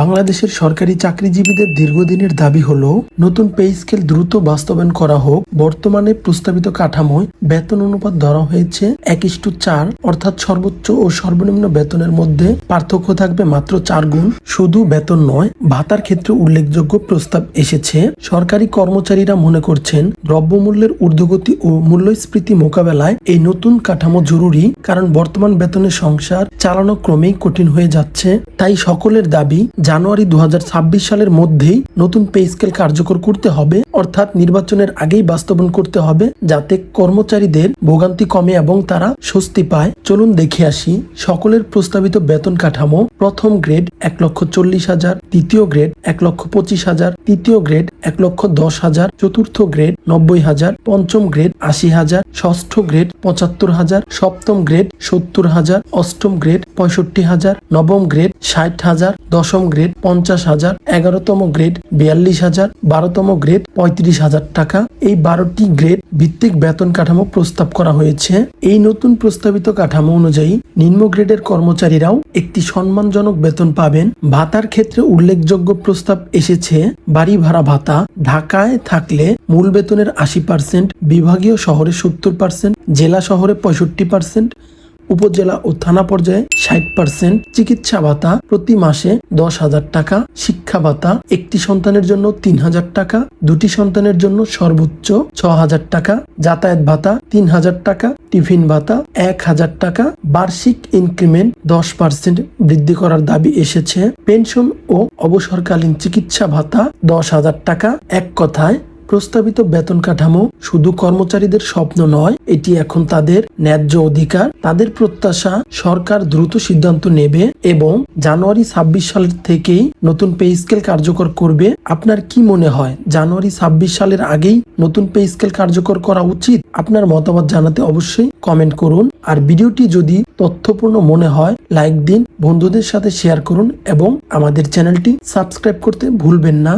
বাংলাদেশের সরকারি চাকরিজীবীদের দীর্ঘদিনের দাবি হলো, নতুন পে স্কেল দ্রুত বাস্তবায়ন করা হোক। বর্তমানে প্রস্তাবিত কাঠামোয় বেতন অনুপাত ধরা হয়েছে এক ইস্টু চার, অর্থাৎ সর্বোচ্চ ও সর্বনিম্ন বেতনের মধ্যে পার্থক্য থাকবে মাত্র চার গুণ। শুধু বেতন নয়, ভাতার ক্ষেত্রে উল্লেখযোগ্য প্রস্তাব এসেছে। সরকারি কর্মচারীরা মনে করছেন, দ্রব্যমূল্যের ঊর্ধ্বগতি ও মূল্যস্ফীতি মোকাবেলায় এই নতুন কাঠামো জরুরি, কারণ বর্তমান বেতনের সংসার চালানো ক্রমেই কঠিন হয়ে যাচ্ছে। তাই সকলের দাবি জানুয়ারি দু হাজার ছাব্বিশ সালের মধ্যেই নতুন পে স্কেল কার্যকর করতে হবে, অর্থাৎ নির্বাচনের আগেই বাস্তবায়ন করতে হবে, যাতে কর্মচারীদের ভোগান্তি কমে এবং তারা স্বস্তি পায়। চলুন দেখে আসি সকলের প্রস্তাবিত বেতন কাঠামো। প্রথম গ্রেড এক লক্ষ চল্লিশ হাজার, দ্বিতীয় গ্রেড এক লক্ষ পঁচিশ হাজার, তৃতীয় গ্রেড এক লক্ষ দশ হাজার, চতুর্থ গ্রেড নব্বই হাজার, পঞ্চম গ্রেড আশি হাজার, ষষ্ঠ গ্রেড পঁচাত্তর হাজার, সপ্তম গ্রেড সত্তর হাজার, অষ্টম গ্রেড পঁয়ষট্টি হাজার, নবম গ্রেড ষাট হাজার, দশম গ্রেড পঞ্চাশ হাজার, এগারোতম গ্রেড বিয়াল্লিশ হাজার, বারোতম গ্রেড পঁয়ত্রিশ হাজার টাকা। এই বারোটি গ্রেড ভিত্তিক বেতন কাঠামো প্রস্তাব করা হয়েছে। এই নতুন প্রস্তাবিত কাঠামো অনুযায়ী নিম্ন গ্রেডের কর্মচারীরাও একটি সম্মানজনক বেতন পাবেন। ভাতার ক্ষেত্রে উল্লেখযোগ্য প্রস্তাব এসেছে, বাড়ি ভাড়া ভাতা, ঢাকায় থাকলে মূল বেতনের আশি পার্সেন্ট বিভাগীয় শহরে সত্তর পার্সেন্ট জেলা শহরে পঁয়ষট্টি পার্সেন্ট উপজেলা ও থানা পর্যায়ে ষাট পার্সেন্ট চিকিৎসা ভাতা প্রতি মাসে দশ হাজার টাকা, শিক্ষা ভাতা একটি সন্তানের জন্য তিন হাজার টাকা, দুটি সন্তানের জন্য সর্বোচ্চ ছ হাজার টাকা, যাতায়াত ভাতা তিন হাজার টাকা, টিফিন ভাতা এক হাজার টাকা, বার্ষিক ইনক্রিমেন্ট দশ পার্সেন্ট বৃদ্ধি করার দাবি এসেছে। পেনশন ও অবসরকালীন চিকিৎসা ভাতা দশ হাজার টাকা। এক কথায় প্রস্তাবিত বেতন কাঠামো শুধু কর্মচারীদের স্বপ্ন নয়, এটি এখন তাদের ন্যায্য অধিকার, তাদের প্রত্যাশা সরকার দ্রুত সিদ্ধান্ত নেবে এবং জানুয়ারি ছাব্বিশ সাল থেকেই নতুন পে স্কেল কার্যকর করবে। আপনার কি মনে হয়, জানুয়ারি ছাব্বিশ সালের আগেই নতুন পে স্কেল কার্যকর করা উচিত? আপনার মতামত জানাতে অবশ্যই কমেন্ট করুন। আর ভিডিওটি যদি তথ্যপূর্ণ মনে হয়, লাইক দিন, বন্ধুদের সাথে শেয়ার করুন এবং আমাদের চ্যানেলটি সাবস্ক্রাইব করতে ভুলবেন না।